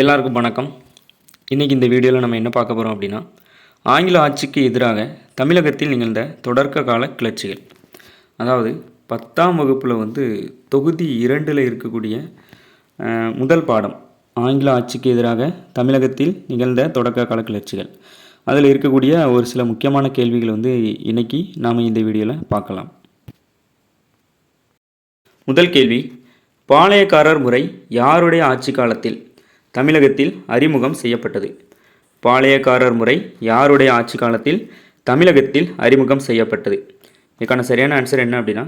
எல்லாருக்கும் வணக்கம். இன்றைக்கி இந்த வீடியோவில் நம்ம என்ன பார்க்க போகிறோம் அப்படின்னா ஆங்கில ஆட்சிக்கு எதிராக தமிழகத்தில் நிகழ்ந்த தொடக்க கால கிளர்ச்சிகள். அதாவது பத்தாம் வகுப்பில் வந்து தொகுதி இரண்டில் இருக்கக்கூடிய முதல் பாடம் ஆங்கில ஆட்சிக்கு எதிராக தமிழகத்தில் நிகழ்ந்த தொடக்க கால கிளர்ச்சிகள். அதில் இருக்கக்கூடிய ஒரு சில முக்கியமான கேள்விகள் வந்து இன்றைக்கி நாம் இந்த வீடியோவில் பார்க்கலாம். முதல் கேள்வி பாளையக்காரர் முறை யாருடைய ஆட்சி காலத்தில்? தமிழகத்தில் அறிமுகம் செய்யப்பட்டது. பாளையக்காரர் முறை யாருடைய ஆட்சி காலத்தில் தமிழகத்தில் அறிமுகம் செய்யப்பட்டது? இதுக்கான சரியான ஆன்சர் என்ன அப்படின்னா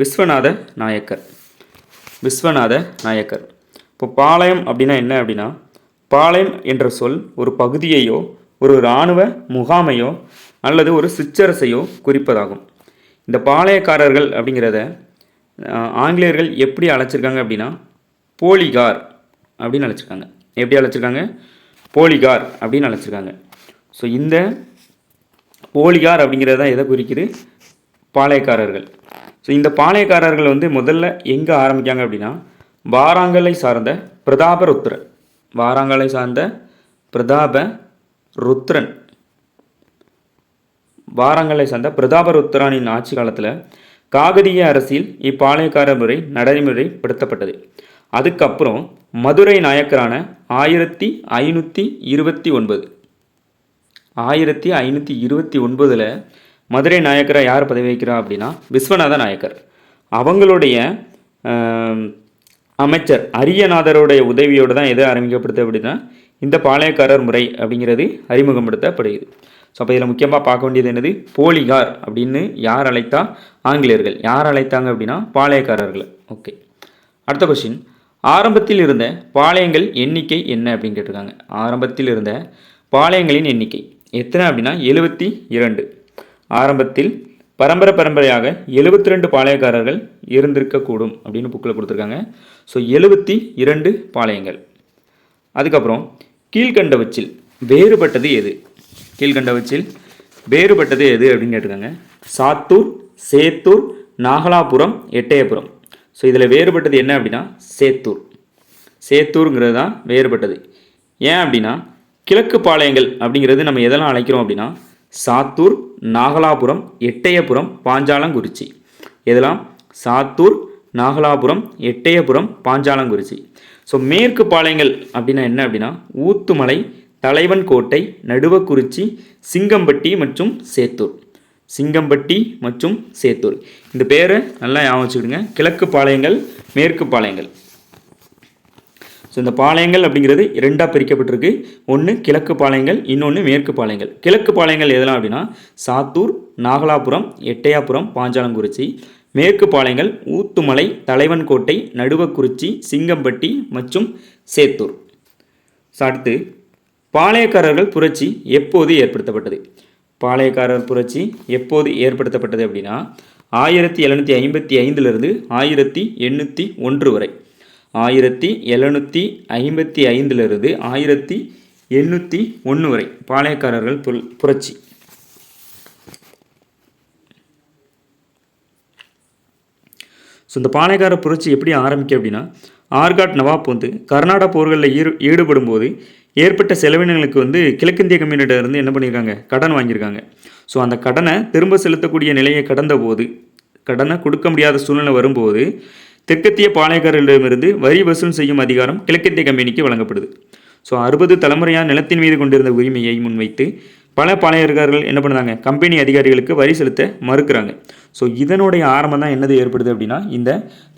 விஸ்வநாத நாயக்கர். விஸ்வநாத நாயக்கர். இப்போ பாளையம் அப்படின்னா என்ன அப்படின்னா பாளையம் என்ற சொல் ஒரு பகுதியையோ ஒரு இராணுவ முகாமையோ அல்லது ஒரு சிற்றரசையோ குறிப்பதாகும். இந்த பாளையக்காரர்கள் அப்படிங்கிறத ஆங்கிலேயர்கள் எப்படி அழைச்சிருக்காங்க அப்படின்னா போலிகார் அப்படின்னு அழைச்சிருக்காங்க. எப்படி அழைச்சிருக்காங்க? போலிகார் அப்படின்னு அழைச்சிருக்காங்க. ஸோ இந்த போலிகார் அப்படிங்கிறது தான் எதை குறிக்குது? பாளையக்காரர்கள். ஸோ இந்த பாளையக்காரர்கள் வந்து முதல்ல எங்கே ஆரம்பிக்காங்க அப்படின்னா வாராங்கலை சார்ந்த பிரதாப ருத்ரன் வாராங்கலை சார்ந்த பிரதாப ருத்ரன் வாராங்கலை சார்ந்த பிரதாபருத்ரானின் ஆட்சி காலத்தில் காகதிய அரசில் இப்பாளையக்கார முறை நடைமுறைப்படுத்தப்பட்டது. அதுக்கப்புறம் மதுரை நாயக்கரான ஆயிரத்தி ஐநூற்றி இருபத்தி ஒன்பது. ஆயிரத்தி ஐநூற்றி இருபத்தி ஒன்பதில் மதுரை நாயக்கராக யார் பதவி வைக்கிறா அப்படின்னா விஸ்வநாத நாயக்கர். அவங்களுடைய அமைச்சர் அரியநாதருடைய உதவியோடு தான் எது ஆரம்பிக்கப்படுது அப்படின்னா இந்த பாளையக்காரர் முறை அப்படிங்கிறது அறிமுகப்படுத்தப்படுகிறது. ஸோ அப்போ இதில் முக்கியமாக பார்க்க வேண்டியது என்னது? போலிகார் அப்படின்னு யார் அழைத்தா? ஆங்கிலேயர்கள். யார் அழைத்தாங்க அப்படின்னா பாளையக்காரர்கள். ஓகே. அடுத்த கொஸ்டின் ஆரம்பத்தில் இருந்த பாளையங்கள் எண்ணிக்கை என்ன அப்படின்னு கேட்டிருக்காங்க. ஆரம்பத்தில் இருந்த பாளையங்களின் எண்ணிக்கை எத்தனை அப்படின்னா எழுபத்தி இரண்டு. ஆரம்பத்தில் பரம்பரை பரம்பரையாக எழுபத்தி ரெண்டு பாளையக்காரர்கள் இருந்திருக்கக்கூடும் அப்படின்னு புக்கில் கொடுத்துருக்காங்க. ஸோ எழுபத்தி இரண்டு பாளையங்கள். அதுக்கப்புறம் கீழ்கண்டவச்சில் வேறுபட்டது எது? கீழ்கண்டவச்சில் வேறுபட்டது எது அப்படின்னு கேட்டிருக்காங்க. சாத்தூர் சேத்தூர் நாகலாபுரம் எட்டயபுரம். ஸோ இதில் வேறுபட்டது என்ன அப்படின்னா சேத்தூர். சேத்தூருங்கிறது தான் வேறுபட்டது. ஏன் அப்படின்னா கிழக்கு பாளையங்கள் அப்படிங்கிறது நம்ம எதெல்லாம் அழைக்கிறோம் அப்படின்னா சாத்தூர் நாகலாபுரம் எட்டயபுரம் பாஞ்சாலங்குறிச்சி. இதெல்லாம் சாத்தூர் நாகலாபுரம் எட்டயபுரம் பாஞ்சாலங்குறிச்சி. ஸோ மேற்கு பாளையங்கள் அப்படின்னா என்ன அப்படின்னா ஊத்துமலை தலைவன் கோட்டை நடுவக்குறிச்சி சிங்கம்பட்டி மற்றும் சேத்தூர். சிங்கம்பட்டி மற்றும் சேத்தூர். இந்த பேரை நல்லா ஞாபகம் வச்சுக்கிடுங்க. கிழக்கு பாளையங்கள் மேற்கு பாளையங்கள். ஸோ இந்த பாளையங்கள் அப்படிங்கிறது இரண்டாக பிரிக்கப்பட்டிருக்கு. ஒன்று கிழக்கு பாளையங்கள் இன்னொன்று மேற்கு பாளையங்கள். கிழக்கு பாளையங்கள் எதெல்லாம் அப்படின்னா சாத்தூர் நாகலாபுரம் எட்டையாபுரம் பாஞ்சாலங்குறிச்சி. மேற்கு பாளையங்கள் ஊத்துமலை தலைவன்கோட்டை நடுவக்குறிச்சி சிங்கம்பட்டி மற்றும் சேத்தூர். ஸோ அடுத்து பாளையக்காரர்கள் புரட்சி எப்போது ஏற்படுத்தப்பட்டது? பாளையக்காரர் புரட்சி எப்போது ஏற்படுத்தப்பட்டது அப்படின்னா ஆயிரத்தி எழுநூற்றி ஐம்பத்தி ஐந்திலிருந்து ஆயிரத்தி எண்ணூற்றி ஒன்று வரை. ஆயிரத்தி எழுநூற்றி ஐம்பத்தி ஐந்திலிருந்து ஆயிரத்தி எண்ணூற்றி ஒன்று வரை பாளையக்காரர்கள் புல்- புரட்சி. ஸோ இந்த பாளையக்கார புரட்சி எப்படி ஆரம்பிக்கும் அப்படின்னா ஆர்காட் நவாப் வந்து கர்நாடக போர்களில் ஈடு ஈடுபடும் போது ஏற்பட்ட செலவினங்களுக்கு வந்து கிழக்கிந்திய கம்யூனிட்ட இருந்து என்ன பண்ணியிருக்காங்க கடன் வாங்கியிருக்காங்க. ஸோ அந்த கடனை திரும்ப செலுத்தக்கூடிய நிலையை கடந்த போது கடனை கொடுக்க முடியாத சூழ்நிலை வரும்போது தெற்கத்திய பாளையக்காரர்களிடமிருந்து வரி வசூல் செய்யும் அதிகாரம் கிழக்கிந்திய கம்பெனிக்கு வழங்கப்படுது. ஸோ அறுபது தலைமுறையாக நிலத்தின் மீது கொண்டிருந்த உரிமையை முன்வைத்து பல பாளையக்காரர்கள் என்ன பண்ணுறாங்க கம்பெனி அதிகாரிகளுக்கு வரி செலுத்த மறுக்கிறாங்க. ஸோ இதனுடைய ஆரம்பம் தான் என்னது ஏற்படுது அப்படின்னா இந்த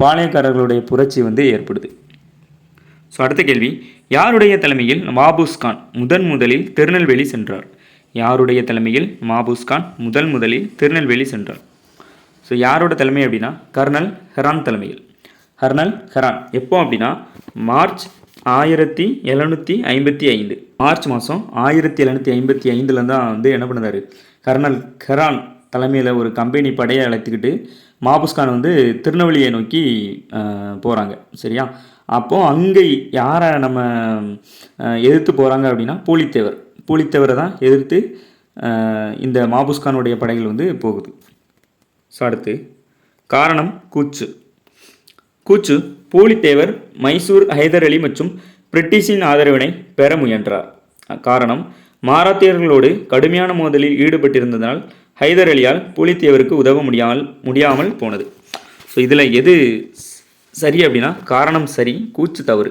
பாளையக்காரர்களுடைய புரட்சி வந்து ஏற்படுது. ஸோ அடுத்த கேள்வி. யாருடைய தலைமையில் மாபூஸ் கான் முதன் முதலில் திருநெல்வேலி சென்றார்? யாருடைய தலைமையில் மாபூஸ் கான் முதல் முதலில் திருநெல்வேலி சென்றார்? ஸோ யாரோட தலைமை அப்படின்னா கர்னல் ஹெரான் தலைமையில். கர்னல் ஹெரான் எப்போ அப்படின்னா மார்ச் ஆயிரத்தி எழுநூற்றி ஐம்பத்தி ஐந்து. மார்ச் மாதம் ஆயிரத்தி எழுநூற்றி ஐம்பத்தி ஐந்தில் தான் வந்து என்ன பண்ணுறாரு கர்னல் ஹெரான் தலைமையில் ஒரு கம்பெனி படையை அழைத்துக்கிட்டு மாபுஸ்கான் வந்து திருநெல்வேலியை நோக்கி போகிறாங்க சரியா? அப்போது அங்கே யாரை நம்ம எதிர்த்து போகிறாங்க அப்படின்னா பூலித்தேவர். பூலித்தேவரை தான் எதிர்த்து இந்த மாபுஸ்கானுடைய படைகள் வந்து போகுது. ஸோ அடுத்து காரணம் கூச்சு. கூச்சு பூலித்தேவர் மைசூர் ஹைதர் அலி மற்றும் பிரிட்டிஷின் ஆதரவினை பெற முயன்றார். காரணம் மாராத்தியர்களோடு கடுமையான மோதலில் ஈடுபட்டிருந்ததால் ஹைதர் அலியால் பூலித்தேவருக்கு உதவ முடியாமல் முடியாமல் போனது. ஸோ இதில் எது சரி அப்படின்னா காரணம் சரி கூச்சு தவறு.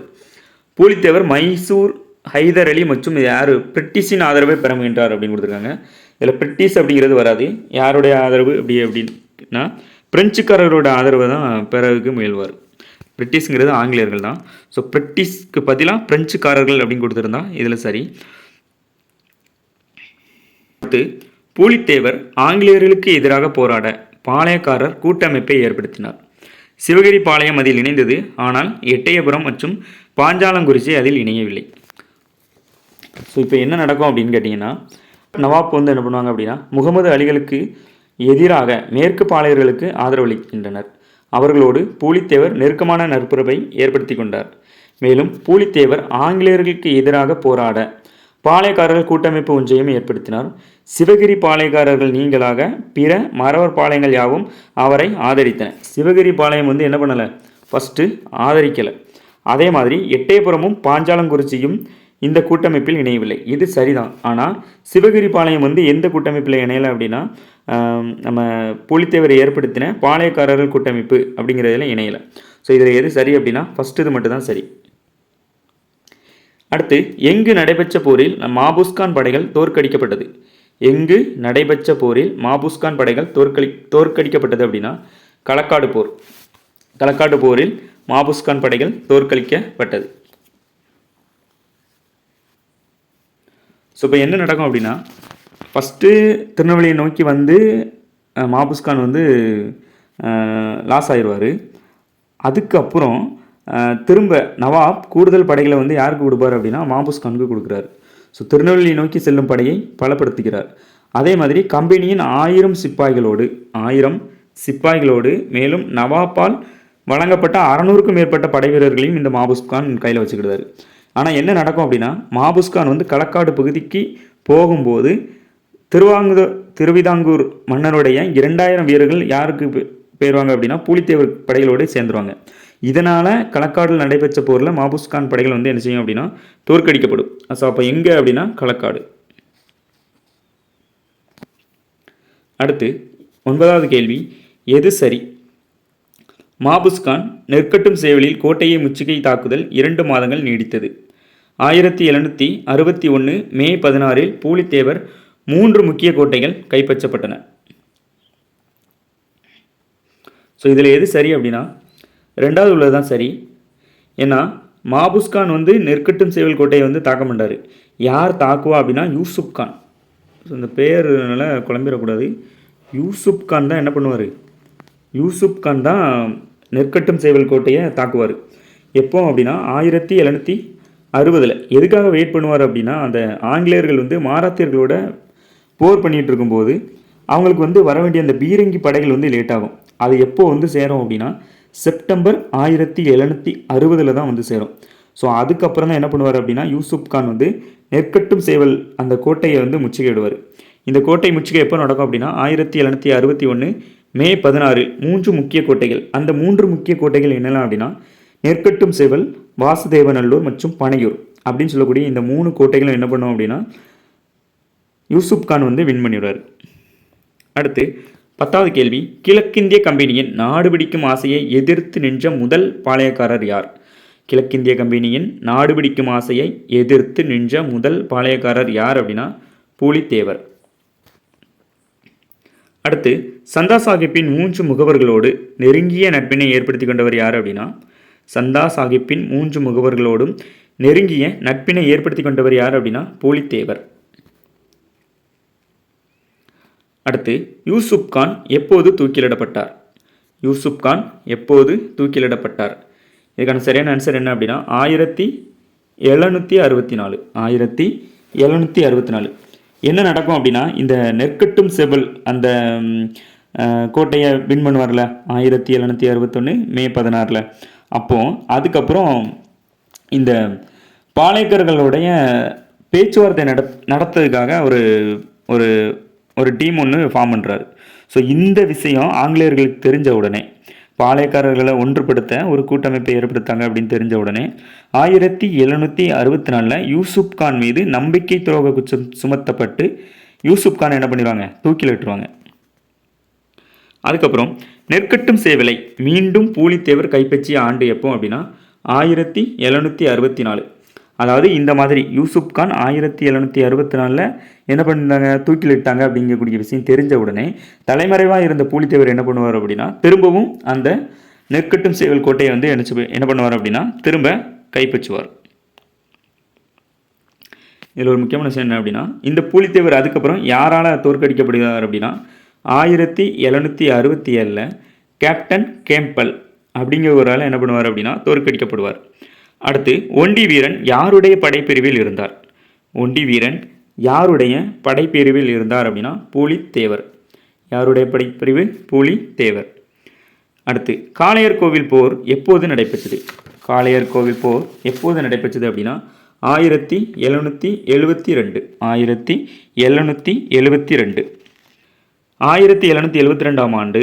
பூலித்தேவர் மைசூர் ஹைதர் அலி மற்றும் யார்? பிரிட்டிஷின் ஆதரவை பெற முயன்றார் அப்படின்னு கொடுத்துருக்காங்க. இதில் பிரிட்டிஷ் அப்படிங்கிறது வராது. யாருடைய ஆதரவு அப்படி அப்படின்னா பிரெஞ்சுக்காரரோட ஆதரவை தான் பெறவுக்கு முயல்வார். பிரிட்டிஷ்ங்கிறது ஆங்கிலேயர்கள் தான். ஸோ பிரிட்டிஷ்க்கு பதிலாக பிரெஞ்சுக்காரர்கள் அப்படின்னு கொடுத்துருந்தா இதில் சரி. அடுத்து பூலித்தேவர் ஆங்கிலேயர்களுக்கு எதிராக போராட பாளையக்காரர் கூட்டமைப்பை ஏற்படுத்தினார். சிவகிரி பாளையம் அதில் இணைந்தது. ஆனால் எட்டயபுரம் மற்றும் பாஞ்சாலங்குறிச்சி அதில் இணையவில்லை. ஸோ இப்போ என்ன நடக்கும் அப்படின்னு கேட்டிங்கன்னா நவாப் வந்து என்ன பண்ணுவாங்க அப்படின்னா முகமது அலிகளுக்கு எதிராக மேற்கு பாளையர்களுக்கு ஆதரவளிக்கின்றனர். அவர்களோடு பூலித்தேவர் நெருக்கமான நட்புறவை ஏற்படுத்தி கொண்டார். மேலும் பூலித்தேவர் ஆங்கிலேயர்களுக்கு எதிராக போராட பாளையக்காரர்கள் கூட்டமைப்பு ஒன்றையும் ஏற்படுத்தினார். சிவகிரி பாளையக்காரர்கள் நீங்களாக பிற மறவர் பாளையங்கள் யாவும் அவரை ஆதரித்தன. சிவகிரி பாளையம் வந்து என்ன பண்ணலை? ஃபஸ்ட்டு ஆதரிக்கலை. அதே மாதிரி எட்டயபுரமும் பாஞ்சாலங்குறிச்சியும் இந்த கூட்டமைப்பில் இணையவில்லை. இது சரிதான். ஆனால் சிவகிரி பாளையம் வந்து எந்த கூட்டமைப்பில் இணையலை அப்படின்னா நம்ம புலித்தேவரை ஏற்படுத்தின பாளையக்காரர்கள் கூட்டமைப்பு அப்படிங்கிறதுல இணையலை. ஸோ இதில் எது சரி அப்படின்னா ஃபஸ்ட்டு இது மட்டும்தான் சரி. அடுத்து எங்கு நடைபெற்ற போரில் மாபுஸ்கான் படைகள் தோற்கடிக்கப்பட்டது? எங்கு நடைபெற்ற போரில் மாபுஸ்கான் படைகள் தோற்கடி தோற்கடிக்கப்பட்டது அப்படின்னா களக்காடு போர். களக்காடு போரில் மாபுஸ்கான் படைகள் தோற்கடிக்கப்பட்டது. ஸோ இப்போ என்ன நடக்கும் அப்படின்னா ஃபஸ்ட்டு திருநெல்வேலியை நோக்கி வந்து மாபுஸ்கான் வந்து லாஸ் ஆயிடுவார் அதுக்கப்புறம் திரும்ப நவாப் கூடுதல் படைகளை வந்து யாருக்கு கொடுப்பார் அப்படின்னா மாபுஸ்கானுக்கு கொடுக்குறாரு. ஸோ திருநெல்வேலியை நோக்கி செல்லும் படையை பலப்படுத்துகிறார். அதே மாதிரி கம்பெனியின் ஆயிரம் சிப்பாய்களோடு ஆயிரம் சிப்பாய்களோடு மேலும் நவாப்பால் வழங்கப்பட்ட அறநூறுக்கும் மேற்பட்ட படை வீரர்களையும் இந்த மாபுஸ்கான் கையில் வச்சுக்கிட்டாரு ஆனால் என்ன நடக்கும் அப்படின்னா மாபுஸ்கான் வந்து களக்காடு பகுதிக்கு போகும்போது திருவாங்கு திருவிதாங்கூர் மன்னருடைய இரண்டாயிரம் வீரர்கள் யாருக்கு போயிடுவாங்க அப்படின்னா பூலித்தேவர் படைகளோடு சேர்ந்துருவாங்க. இதனால் களக்காடில் நடைபெற்ற போரில் மாபுஸ்கான் படைகள் வந்து என்ன செய்யும் அப்படின்னா தோற்கடிக்கப்படும். ஸோ அப்போ எங்கே அப்படின்னா களக்காடு. அடுத்து ஒன்பதாவது கேள்வி. எது சரி? மாபுஸ்கான் நெற்கட்டும் சேவலில் கோட்டையை முச்சுகை தாக்குதல் இரண்டு மாதங்கள் நீடித்தது. ஆயிரத்தி எழுநூற்றி அறுபத்தி ஒன்று மே பதினாறில் பூலித்தேவர் மூன்று முக்கிய கோட்டைகள் கைப்பற்றப்பட்டன. ஸோ இதில் எது சரி அப்படின்னா ரெண்டாவது உள்ளது தான் சரி. ஏன்னா மாபுஸ்கான் வந்து நெற்கட்டும் சேவல் கோட்டையை வந்து தாக்க மாட்டார் யார் தாக்குவா அப்படின்னா யூசுப் கான். ஸோ இந்த பேர்னால குழம்பிடக்கூடாது. யூசுப் கான் தான் என்ன பண்ணுவார்? யூசுப் கான் தான் நெற்கட்டும் சேவல் கோட்டையை தாக்குவார். எப்போ அப்படின்னா ஆயிரத்தி எழுநூற்றி அறுபதில். எதுக்காக வெயிட் பண்ணுவார் அப்படின்னா அந்த ஆங்கிலேயர்கள் வந்து மாராத்தியர்களோட போர் பண்ணிகிட்டு இருக்கும்போது அவங்களுக்கு வந்து வர வேண்டிய அந்த பீரங்கி படைகள் வந்து லேட் ஆகும். அது எப்போ வந்து சேரும் அப்படின்னா செப்டம்பர் ஆயிரத்தி எழுநூற்றி அறுபதில் தான் வந்து சேரும். ஸோ அதுக்கப்புறம் தான் என்ன பண்ணுவார் அப்படின்னா யூசுப் கான் வந்து நெற்கட்டும் சேவல் அந்த கோட்டையை வந்து முற்றுகையிடுவார். இந்த கோட்டை முற்றுகை எப்போ நடக்கும் அப்படின்னா ஆயிரத்தி எழுநூற்றி அறுபத்தி ஒன்று மே பதினாறு மூன்று முக்கிய கோட்டைகள். அந்த மூன்று முக்கிய கோட்டைகள் என்னெல்லாம் அப்படின்னா நெற்கட்டும் சேவல் வாசுதேவநல்லூர் மற்றும் பனையூர் அப்படின்னு சொல்லக்கூடிய இந்த மூணு கோட்டைகளும் என்ன பண்ணும் அப்படின்னா யூசுப் கான் வந்து வின் பண்ணிடுவார். அடுத்து பத்தாவது கேள்வி கிழக்கிந்திய கம்பெனியின் நாடு பிடிக்கும் ஆசையை எதிர்த்து நின்ற முதல் பாளையக்காரர் யார்? கிழக்கிந்திய கம்பெனியின் நாடு பிடிக்கும் ஆசையை எதிர்த்து நின்ற முதல் பாளையக்காரர் யார் அப்படின்னா பூலித்தேவர். அடுத்து சந்தா சாஹிப்பின் மூன்று முகவர்களோடு நெருங்கிய நட்பினை ஏற்படுத்தி கொண்டவர் யார் அப்படின்னா சந்தா சாஹிப்பின் மூன்று முகவர்களோடும் நெருங்கிய நட்பினை ஏற்படுத்தி கொண்டவர் யார் அப்படின்னா பூலித்தேவர். அடுத்து யூசுப் கான் எப்போது தூக்கிலிடப்பட்டார்? யூசுப் கான் எப்போது தூக்கிலிடப்பட்டார்? இதுக்கான சரியான ஆன்சர் என்ன அப்படின்னா ஆயிரத்தி எழுநூற்றி அறுபத்தி நாலு ஆயிரத்தி எழுநூற்றி அறுபத்தி நாலு என்ன நடக்கும் அப்படின்னா இந்த நெற்கட்டும் செவல் அந்த கோட்டையை வின் பண்ணுவார்ல ஆயிரத்தி எழுநூற்றி அறுபத்தொன்று மே பதினாறில். அப்போது அதுக்கப்புறம் இந்த பாளையக்கர்களுடைய பேச்சுவார்த்தை நட நடத்ததுக்காக ஒரு ஒரு ஒரு டீம் ஒன்று ஃபார்ம் பண்ணுறாரு ஸோ இந்த விஷயம் ஆங்கிலேயர்களுக்கு தெரிஞ்ச உடனே பாளையக்காரர்களை ஒன்றுபடுத்த ஒரு கூட்டமைப்பை ஏற்படுத்தாங்க அப்படின்னு தெரிஞ்ச உடனே ஆயிரத்தி எழுநூற்றி அறுபத்தி நாலில் யூசுப் கான் மீது நம்பிக்கை துரோக குற்றம் சுமத்தப்பட்டு யூசுப் கான் என்ன பண்ணிடுவாங்க? தூக்கிலிட்டுருவாங்க அதுக்கப்புறம் நெற்கட்டும் சேவலை மீண்டும் பூலித்தேவர் கைப்பற்றிய ஆண்டு எப்போ அப்படின்னா ஆயிரத்தி எழுநூற்றி அறுபத்தி நாலு அதாவது இந்த மாதிரி யூசுப் கான் ஆயிரத்தி எழுநூற்றி அறுபத்தி நாலில் என்ன பண்ணியிருந்தாங்க தூக்கிலிட்டாங்க அப்படிங்கக்கூடிய விஷயம் தெரிஞ்ச உடனே தலைமறைவாக இருந்த பூலித்தேவர் என்ன பண்ணுவார் அப்படின்னா திரும்பவும் அந்த நெற்கட்டும் சேவல் கோட்டையை வந்து என்ன என்ன பண்ணுவார் அப்படின்னா திரும்ப கைப்பற்றுவார். இதில் ஒரு முக்கியமான விஷயம் என்ன அப்படின்னா இந்த பூலித்தேவர் அதுக்கப்புறம் யாரால் தோற்கடிக்கப்படுகிறார் அப்படின்னா ஆயிரத்தி எழுநூற்றி அறுபத்தி ஏழில் கேப்டன் கேம்பல் அப்படிங்கிற ஒரு ஆள் என்ன பண்ணுவார் அப்படின்னா தோற்கடிக்கப்படுவார். அடுத்து ஒண்டி வீரன் யாருடைய படைப்பிரிவில் இருந்தார்? ஒண்டி வீரன் யாருடைய படைப்பிரிவில் இருந்தார் அப்படின்னா பூலித்தேவர். யாருடைய படைப்பிரிவு? பூலித்தேவர். அடுத்து காளையர் கோவில் போர் எப்போது நடைபெற்றது? காளையர் கோவில் போர் எப்போது நடைபெற்றது அப்படின்னா ஆயிரத்தி எழுநூற்றி எழுபத்தி ரெண்டு ஆயிரத்தி எழுநூற்றி எழுபத்தி ரெண்டு ஆயிரத்தி எழுநூற்றி எழுபத்தி ரெண்டாம் ஆண்டு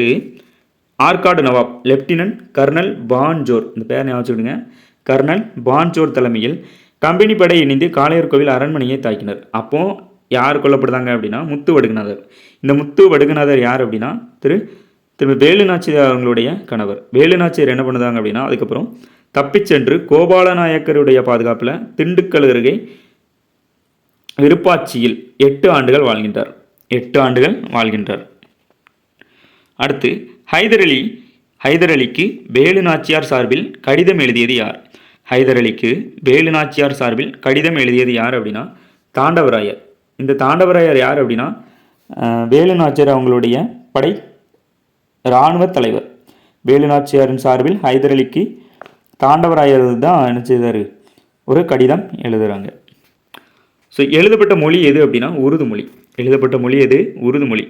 ஆற்காடு நவாப் லெப்டினன்ட் கர்னல் பான்ஜோர் இந்த பேர் ஞாபகம் வச்சுக்கிடுங்க. கர்னல் பான்சோர் தலைமையில் கம்பெனி படை இணைந்து காளையர் கோவில் அரண்மனையை தாக்கினர். அப்போ யார் கொல்லப்படுதாங்க அப்படின்னா முத்து வடுகநாதர். இந்த முத்து வடுகநாதர் யார் அப்படின்னா திரு திரு வேலுநாச்சியார் அவங்களுடைய கணவர். வேலுநாச்சியார் என்ன பண்ணுதாங்க அப்படின்னா அதுக்கப்புறம் தப்பிச் சென்று கோபாலநாயக்கருடைய பாதுகாப்பில் திண்டுக்கல் அருகே விருப்பாட்சியில் எட்டு ஆண்டுகள் வாழ்கின்றார். எட்டு ஆண்டுகள் வாழ்கின்றார். அடுத்து ஹைதர் அலி ஹைதர் அலிக்கு சார்பில் கடிதம் எழுதியது யார்? ஹைதர் அலிக்கு வேலு நாச்சியார் சார்பில் கடிதம் எழுதியது யார் அப்படின்னா தாண்டவராயர். இந்த தாண்டவராயர் யார் அப்படின்னா வேலு நாச்சியார் அவங்களுடைய படை இராணுவ தலைவர். வேலு நாச்சியாரின் சார்பில் ஹைதர் அலிக்கு தாண்டவராயர் தான் நினச்சிதார் ஒரு கடிதம் எழுதுகிறாங்க ஸோ எழுதப்பட்ட மொழி எது அப்படின்னா உருது மொழி. எழுதப்பட்ட மொழி எது? உருது மொழி.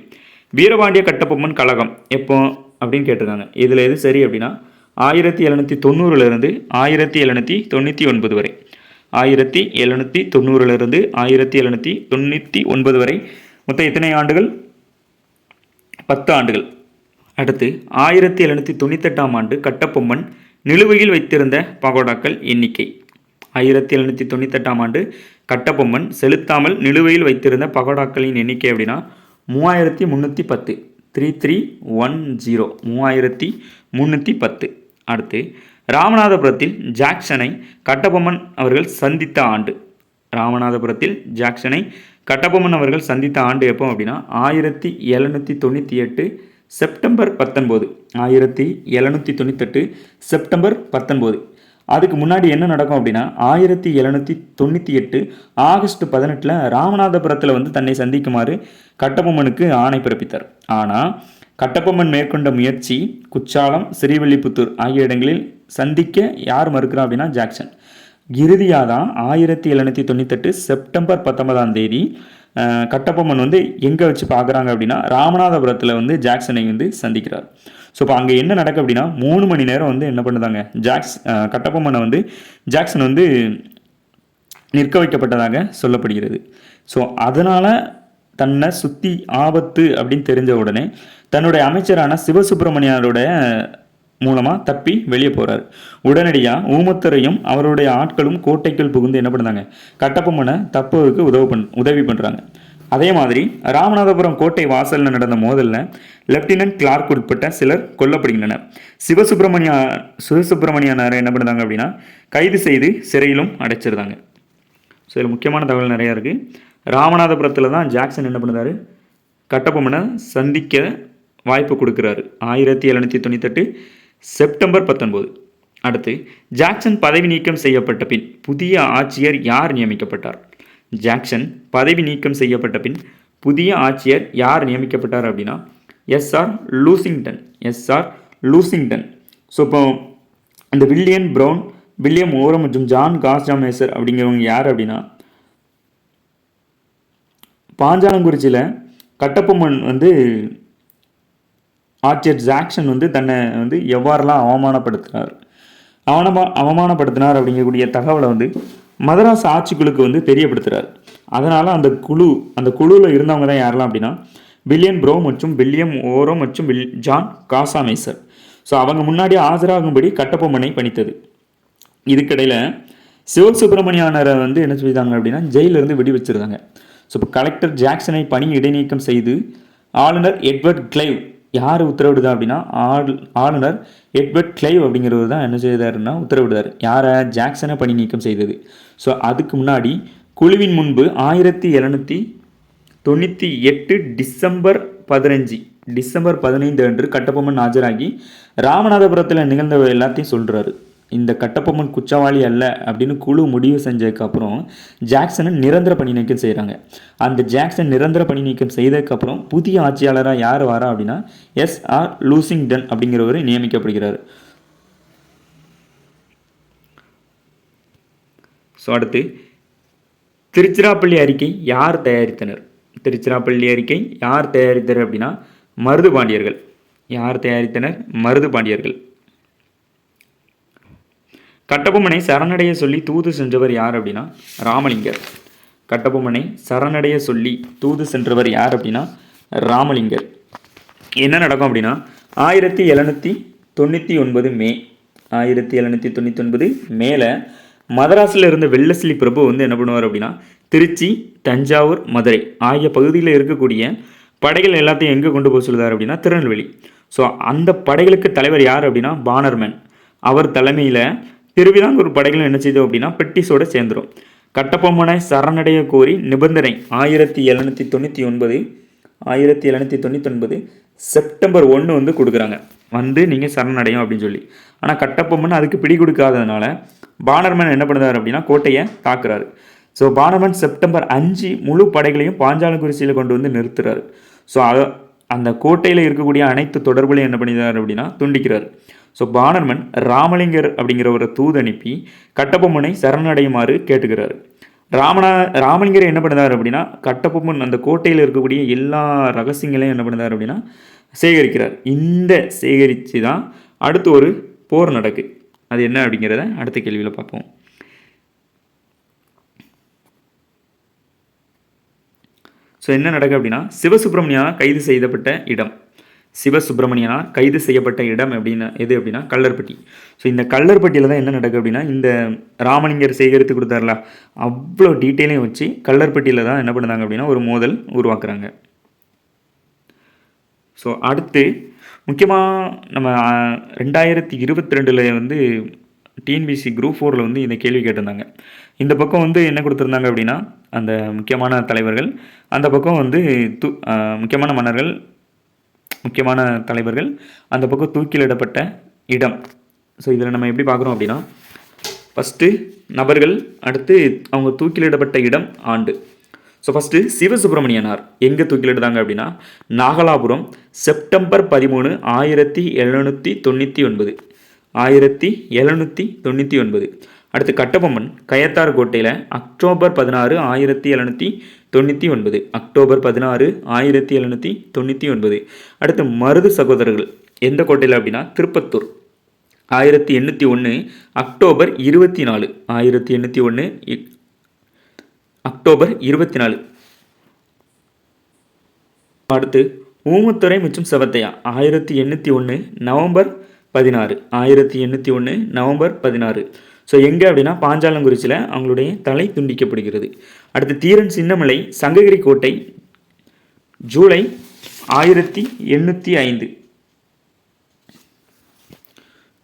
வீரபாண்டிய கட்டபொம்மன் கழகம். எப்போ? அப்படின்னு கேட்டிருக்காங்க. இதில் எது சரி அப்படின்னா ஆயிரத்தி எழுநூற்றி தொண்ணூறுலேருந்து ஆயிரத்தி எழுநூற்றி தொண்ணூற்றி ஒன்பது வரை. ஆயிரத்தி எழுநூற்றி தொண்ணூறுலேருந்து ஆயிரத்தி எழுநூற்றி தொண்ணூற்றி ஒன்பது வரை. மொத்தம் எத்தனை ஆண்டுகள்? பத்து ஆண்டுகள். அடுத்து ஆயிரத்தி எழுநூற்றி தொண்ணூத்தெட்டாம் ஆண்டு கட்டப்பொம்மன் நிலுவையில் வைத்திருந்த பகோடாக்கள் எண்ணிக்கை. ஆயிரத்தி எழுநூற்றி தொண்ணூத்தெட்டாம் ஆண்டு கட்டபொம்மன் செலுத்தாமல் நிலுவையில் வைத்திருந்த பகோடாக்களின் எண்ணிக்கை அப்படின்னா மூவாயிரத்தி முந்நூற்றி பத்து. த்ரீ த்ரீ ஒன் ஜீரோ மூவாயிரத்தி முந்நூற்றி பத்து. அடுத்து ராமநாதபுரத்தில் ஜாக்சனை கட்டபொம்மன் அவர்கள் சந்தித்த ஆண்டு. ராமநாதபுரத்தில் ஜாக்சனை கட்டபொம்மன் அவர்கள் சந்தித்த ஆண்டு எப்போ அப்படின்னா ஆயிரத்தி எழுநூற்றி தொண்ணூற்றி எட்டு செப்டம்பர் பத்தொன்பது. ஆயிரத்தி எழுநூற்றி தொண்ணூத்தெட்டு செப்டம்பர் பத்தொன்பது. அதுக்கு முன்னாடி என்ன நடக்கும் அப்படின்னா ஆயிரத்தி எழுநூற்றி தொண்ணூற்றி எட்டு ஆகஸ்ட் பதினெட்டில் ராமநாதபுரத்தில் வந்து தன்னை சந்திக்குமாறு கட்டபொம்மனுக்கு ஆணை பிறப்பித்தார். ஆனால் கட்டபொம்மன் மேற்கொண்ட முயற்சி குச்சாலம் ஸ்ரீவில்லிபுத்தூர் ஆகிய இடங்களில் சந்திக்க யார் மறுக்கிறா அப்படின்னா ஜாக்சன். இறுதியாக தான் ஆயிரத்தி எழுநூற்றி தொண்ணூத்தெட்டு செப்டம்பர் பத்தொன்பதாம் தேதி கட்டப்பொம்மன் கட்டபொம்மன் வந்து எங்கே வச்சு பார்க்குறாங்க அப்படின்னா ராமநாதபுரத்தில் வந்து ஜாக்சனை வந்து சந்திக்கிறார். ஸோ இப்போ அங்கே என்ன நடக்கு அப்படின்னா மூணு மணி நேரம் வந்து என்ன பண்ணுதாங்க? ஜாக்ஸ் கட்டபொம்மனை வந்து ஜாக்சன் வந்து நிற்க வைக்கப்பட்டதாக சொல்லப்படுகிறது. ஸோ அதனால் தன்னை சுற்றி ஆபத்து அப்படின்னு தெரிஞ்ச உடனே தன்னுடைய அமைச்சரான சிவசுப்பிரமணியனுடைய மூலமாக தப்பி வெளியே போகிறார் உடனடியாக ஊமத்தரையும் அவருடைய ஆட்களும் கோட்டைக்குள் புகுந்து என்ன பண்ணுறாங்க? கட்டப்பொம்மனை தப்புவதுக்கு உதவு பண் உதவி பண்ணுறாங்க அதே மாதிரி ராமநாதபுரம் கோட்டை வாசலில் நடந்த மோதலில் லெப்டினன்ட் கிளார்க் உட்பட்ட சிலர் கொல்லப்படுகின்றனர். சிவசுப்பிரமணியா சிவசுப்பிரமணியனாரை என்ன பண்ணுறாங்க அப்படின்னா கைது செய்து சிறையிலும் அடைச்சிருந்தாங்க. ஸோ இதில் முக்கியமான தகவல் நிறையா இருக்குது ராமநாதபுரத்தில் தான் ஜாக்சன் என்ன பண்ணுறாரு கட்டபொம்மனை சந்திக்க வாய்ப்பு கொடுக்குறாரு. ஆயிரத்தி எழுநூற்றி தொண்ணூத்தெட்டு செப்டம்பர் பத்தொன்பது. அடுத்து ஜாக்சன் பதவி நீக்கம் செய்யப்பட்ட பின் புதிய ஆட்சியர் யார் நியமிக்கப்பட்டார்? ஜாக்சன் பதவி நீக்கம் செய்யப்பட்ட பின் புதிய ஆட்சியர் யார் நியமிக்கப்பட்டார் அப்படின்னா S R Lushington. S R Lushington. So இப்போ இந்த வில்லியன் ப்ரவுன் வில்லியம் ஓரம் மற்றும் ஜான் காஸ்டாமேசர் அப்படிங்கிறவங்க யார் அப்படின்னா பாஞ்சாலங்குறிச்சியில் கட்டப்பொம்மன் வந்து ஆட்சியர் ஜாக்சன் வந்து தன்னை வந்து எவ்வாறெல்லாம் அவமானப்படுத்தினார் அவனமா அவமானப்படுத்தினார் அப்படிங்கக்கூடிய தகவலை வந்து மதராஸ் ஆட்சிக்குழுக்கு வந்து தெரியப்படுத்துகிறார் அதனால் அந்த குழு அந்த குழுவில் இருந்தவங்க தான் யாரெல்லாம் அப்படின்னா வில்லியன் ப்ரோ மற்றும் வில்லியம் ஓரோ மற்றும் வில் ஜான் காசாமேசர். ஸோ அவங்க முன்னாடி ஆஜராகும்படி கட்டப்பொம்மனை பணித்தது. இதுக்கிடையில் சிவசுப்பிரமணியானரை வந்து என்ன செய்தாங்க அப்படின்னா ஜெயிலிருந்து விடுவிச்சிருந்தாங்க. ஸோ இப்போ கலெக்டர் ஜாக்சனை பணி இடைநீக்கம் செய்து ஆளுநர் எட்வர்ட் கிளைவ் யார் உத்தரவிடுதா அப்படின்னா ஆள் ஆளுநர் எட்வர்ட் கிளைவ் அப்படிங்கிறவர் தான் என்ன செய்தாருன்னா உத்தரவிடுதார். யாரை? ஜாக்சனை பணி நீக்கம் செய்தது. ஸோ அதுக்கு முன்னாடி குழுவின் முன்பு ஆயிரத்தி எழுநூற்றி தொண்ணூற்றி எட்டு டிசம்பர் பதினஞ்சு டிசம்பர் பதினைந்து அன்று கட்டபொம்மன் ஆஜராகி ராமநாதபுரத்தில் நிகழ்ந்த எல்லாத்தையும் சொல்கிறாரு இந்த கட்டப்பொம்மன் குற்றவாளி அல்ல அப்படின்னு குழு முடிவு செஞ்சதுக்கப்புறம் ஜாக்சனை நிரந்தர பணி நீக்கம் செய்கிறாங்க அந்த ஜாக்சன் நிரந்தர பணி நீக்கம் செய்ததுக்கப்புறம் புதிய ஆட்சியாளராக யார் வரா அப்படின்னா எஸ் ஆர் லூசிங்டன் அப்படிங்கிறவர் நியமிக்கப்படுகிறார். ஸோ அடுத்து திருச்சிராப்பள்ளி அறிக்கை யார் தயாரித்தனர்? திருச்சிராப்பள்ளி அறிக்கை யார் தயாரித்தனர் அப்படின்னா மருது பாண்டியர்கள். யார் தயாரித்தனர்? மருது பாண்டியர்கள். கட்டபொம்மனை சரணடைய சொல்லி தூது சென்றவர் யார் அப்படின்னா ராமலிங்கர். கட்டபொம்மனை சரணடைய சொல்லி தூது சென்றவர் யார் அப்படின்னா ராமலிங்கர். என்ன நடக்கும் அப்படின்னா ஆயிரத்தி எழுநூற்றி தொண்ணூற்றி ஒன்பது மே ஆயிரத்தி எழுநூற்றி தொண்ணூற்றி ஒன்பது மேலே மதராஸில் இருந்த வெள்ளசிலி பிரபு வந்து என்ன பண்ணுவார் அப்படின்னா திருச்சி தஞ்சாவூர் மதுரை ஆகிய பகுதியில் இருக்கக்கூடிய படைகள் எல்லாத்தையும் எங்கே கொண்டு போக சொல்லுதார் அப்படின்னா திருநெல்வேலி. ஸோ அந்த படைகளுக்கு தலைவர் யார் அப்படின்னா பானர்மேன். அவர் தலைமையில் திருவிதாங்கூர் படைகளும் என்ன செய்தோம் அப்படின்னா பிரிட்டிஷோட சேர்ந்துடும் கட்டபொம்மனை சரணடைய கோரி நிபந்தனை ஆயிரத்தி எழுநூற்றி தொண்ணூற்றி ஒன்பது ஆயிரத்தி எழுநூற்றி தொண்ணூற்றி ஒன்பது செப்டம்பர் ஒன்று வந்து கொடுக்குறாங்க. வந்து நீங்கள் சரணடையும் அப்படின்னு சொல்லி. ஆனால் கட்டபொம்மன் அதுக்கு பிடி கொடுக்காததுனால பானர்மன் என்ன பண்ணுறாரு அப்படின்னா கோட்டையை தாக்குறாரு. ஸோ பானர்மன் செப்டம்பர் அஞ்சு முழு படைகளையும் பாஞ்சாலங்குறிச்சியில் கொண்டு வந்து நிறுத்துறாரு. ஸோ அந்த கோட்டையில் இருக்கக்கூடிய அனைத்து தொடர்புகளையும் என்ன பண்ணிடுறாரு அப்படின்னா துண்டிக்கிறார். ஸோ பானர்மன் ராமலிங்கர் அப்படிங்கிற ஒரு தூது அனுப்பி கட்டபொம்மனை சரணடையுமாறு கேட்டுக்கிறாரு ராமனா ராமலிங்கர் என்ன பண்ணுறாரு அப்படின்னா கட்டபொம்மன் அந்த கோட்டையில் இருக்கக்கூடிய எல்லா ரகசியங்களையும் என்ன பண்ணுறாரு அப்படின்னா சேகரிக்கிறார். இந்த சேகரித்து தான் அடுத்து ஒரு போர் நடக்கு. அது என்ன அப்படிங்கிறத அடுத்த கேள்வியில் பார்ப்போம். ஸோ என்ன நடக்கு அப்படின்னா சிவசுப்பிரமணியா கைது செய்யப்பட்ட இடம். சிவசுப்பிரமணியனால் கைது செய்யப்பட்ட இடம் அப்படின்னா எது அப்படின்னா கல்லர்பட்டி ஸோ இந்த கல்லர்பட்டியில் தான் என்ன நடக்குது அப்படின்னா இந்த ராமலிங்கர் சேகரித்து கொடுத்தார்ல அவ்வளோ டீட்டெயிலையும் வச்சு கல்லர்பட்டியில் தான் என்ன பண்ணுறாங்க அப்படின்னா ஒரு மோதல் உருவாக்குறாங்க. ஸோ அடுத்து முக்கியமாக நம்ம ரெண்டாயிரத்தி இருபத்தி ரெண்டில் வந்து டிஎன்பிசி குரூப் ஃபோரில் வந்து இந்த கேள்வி கேட்டிருந்தாங்க. இந்த பக்கம் வந்து என்ன கொடுத்துருந்தாங்க அப்படின்னா அந்த முக்கியமான தலைவர்கள் அந்த பக்கம் வந்து து முக்கியமான மன்னர்கள் முக்கியமான தலைவர்கள். அந்த பக்கம் தூக்கிலிடப்பட்ட இடம். ஸோ இதில் நம்ம எப்படி பார்க்குறோம் அப்படின்னா ஃபஸ்ட்டு நபர்கள் அடுத்து அவங்க தூக்கிலிடப்பட்ட இடம் ஆண்டு. ஸோ ஃபஸ்ட்டு சிவசுப்பிரமணியனார் எங்கே தூக்கிலிடுதாங்க அப்படின்னா நாகலாபுரம் செப்டம்பர் பதிமூணு ஆயிரத்தி எழுநூற்றி தொண்ணூற்றி ஒன்பது. ஆயிரத்தி எழுநூற்றி தொண்ணூற்றி ஒன்பது. அடுத்து கட்டபொம்மன் கயத்தார் கோட்டையில் அக்டோபர் பதினாறு ஆயிரத்தி எழுநூற்றி தொண்ணூற்றி ஒன்பது அக்டோபர் பதினாறு ஆயிரத்தி எழுநூற்றி தொண்ணூற்றி ஒன்பது. அடுத்து மருது சகோதரர்கள். எந்த கோட்டையில் அப்படின்னா? திருப்பத்தூர். ஆயிரத்தி எண்ணூற்றி ஒன்று அக்டோபர் இருபத்தி நாலு ஆயிரத்தி எண்ணூற்றி ஒன்று அக்டோபர் இருபத்தி நாலு அடுத்து ஊமத்துறை மற்றும் செவத்தையா? ஆயிரத்தி எண்ணூற்றி ஒன்று நவம்பர் பதினாறு. ஆயிரத்தி எண்ணூற்றி ஒன்று நவம்பர் பதினாறு. ஸோ எங்கே அப்படின்னா பாஞ்சாலங்குறிச்சியில் அவங்களுடைய தலை துண்டிக்கப்படுகிறது. அடுத்து தீரன் சின்னமலை சங்ககிரி கோட்டை ஜூலை ஆயிரத்தி எண்ணூற்றி ஐந்து.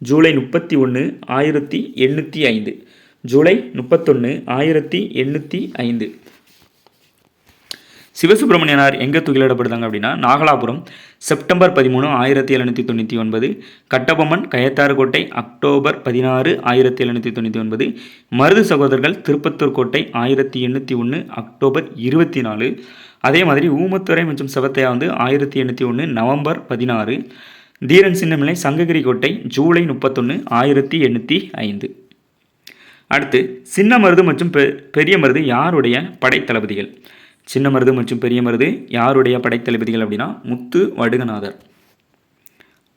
ஜூலை முப்பத்தி ஒன்று ஆயிரத்தி எண்ணூற்றி ஐந்து. ஜூலை முப்பத்தொன்று ஆயிரத்தி எண்ணூற்றி ஐந்து. சிவசுப்பிரமணியனார் எங்கே தூக்கிலிடப்படுதாங்க அப்படின்னா நாகலாபுரம் செப்டம்பர் பதிமூணு ஆயிரத்தி எழுநூற்றி தொண்ணூற்றி ஒன்பது கட்டபொம்மன் கயத்தாறுகோட்டை அக்டோபர் பதினாறு ஆயிரத்தி எழுநூற்றி தொண்ணூற்றி ஒன்பது மருது சகோதரர்கள் திருப்பத்தூர் கோட்டை ஆயிரத்தி எண்ணூற்றி ஒன்று அக்டோபர் இருபத்தி நாலு அதே மாதிரி ஊமத்துறை மற்றும் செவத்தையா வந்து ஆயிரத்தி எண்ணூற்றி ஒன்று நவம்பர் பதினாறு தீரன் சின்னமில்லை சங்ககிரி கோட்டை ஜூலை முப்பத்தொன்று ஆயிரத்தி எண்ணூற்றி ஐந்து. அடுத்து சின்ன மருது மற்றும் பெ பெரிய மருது யாருடைய படைத்தளபதிகள்? சின்ன மருது மற்றும் பெரிய மருது யாருடைய படைத்தளபதிகள் அப்படின்னா முத்து வடுகநாதர்.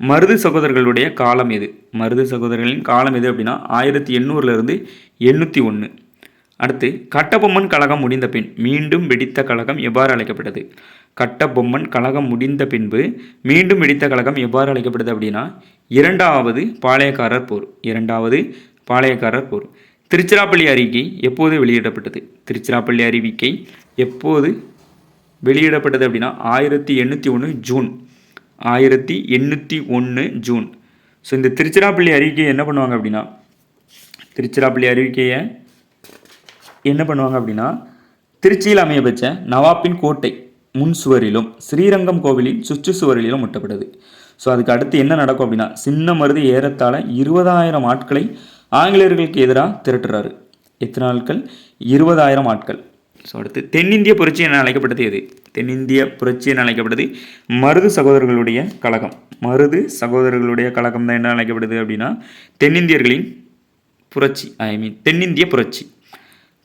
மருது சகோதரர்களுடைய காலம் எது? மருது சகோதரர்களின் காலம் எது அப்படின்னா ஆயிரத்தி எண்ணூறுலேருந்து எண்ணூற்றி ஒன்று அடுத்து கட்டபொம்மன் கழகம் முடிந்த பின் மீண்டும் வெடித்த கழகம் எவ்வாறு அழைக்கப்பட்டது? கட்டபொம்மன் கழகம் முடிந்த பின்பு மீண்டும் வெடித்த கழகம் எவ்வாறு அழைக்கப்படுது அப்படின்னா இரண்டாவது பாளையக்காரர் போர். இரண்டாவது பாளையக்காரர் போர். திருச்சிராப்பள்ளி அறிக்கை எப்போது வெளியிடப்பட்டது? திருச்சிராப்பள்ளி அறிவிக்கை எப்போது வெளியிடப்பட்டது அப்படின்னா ஆயிரத்தி எண்ணூற்றி ஒன்று ஜூன். ஆயிரத்தி எண்ணூற்றி ஒன்று ஜூன். ஸோ இந்த திருச்சிராப்பள்ளி அறிக்கையை என்ன பண்ணுவாங்க அப்படின்னா திருச்சிராப்பள்ளி அறிவிக்கையை என்ன பண்ணுவாங்க அப்படின்னா திருச்சியில் அமைய நவாப்பின் கோட்டை முன் சுவரிலும் ஸ்ரீரங்கம் கோவிலின் சுற்று சுவரிலும் முட்டப்பட்டது ஸோ அதுக்கு அடுத்து என்ன நடக்கும் அப்படின்னா சின்ன மருது ஏறத்தாழ இருபதாயிரம் ஆட்களை ஆங்கிலேயர்களுக்கு எதிராக திரட்டுறாரு. எத்தனை ஆட்கள்? இருபதாயிரம் ஆட்கள். ஸோ அடுத்து தென்னிந்திய புரட்சி என அழைக்கப்பட்டது எது? தென்னிந்திய புரட்சி என அழைக்கப்பட்டது மருது சகோதரர்களுடைய கழகம். மருது சகோதரர்களுடைய கழகம் தான் என்ன அழைக்கப்படுது அப்படின்னா தென்னிந்தியர்களின் புரட்சி ஐ மீன் தென்னிந்திய புரட்சி.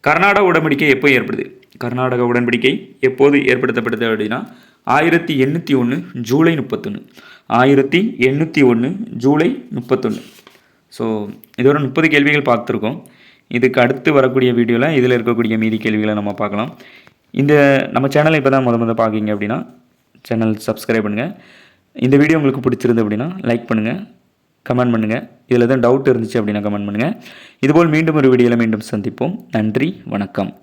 கர்நாடக உடன்படிக்கை எப்போ ஏற்படுது? கர்நாடக உடன்படிக்கை எப்போது ஏற்படுத்தப்படுது அப்படின்னா ஆயிரத்தி எண்ணூற்றி ஒன்று ஜூலை முப்பத்தொன்று ஆயிரத்தி எண்ணூற்றி ஒன்று ஜூலை முப்பத்தொன்று ஸோ இதோட முப்பது கேள்விகள் பார்த்துருக்கோம். இதுக்கு அடுத்து வரக்கூடிய வீடியோவில் இதில் இருக்கக்கூடிய மீதி கேள்விகளை நம்ம பார்க்கலாம். இந்த நம்ம சேனலை இப்போ தான் முத முத பார்க்கிங்க அப்படின்னா சேனல் சப்ஸ்கிரைப் பண்ணுங்கள் இந்த வீடியோ உங்களுக்கு பிடிச்சிருந்து அப்படின்னா லைக் பண்ணுங்கள் கமெண்ட் பண்ணுங்கள் இதில் எதுவும் டவுட் இருந்துச்சு அப்படின்னா கமெண்ட் பண்ணுங்கள் இதுபோல் மீண்டும் ஒரு வீடியோவில் மீண்டும் சந்திப்போம். நன்றி வணக்கம்.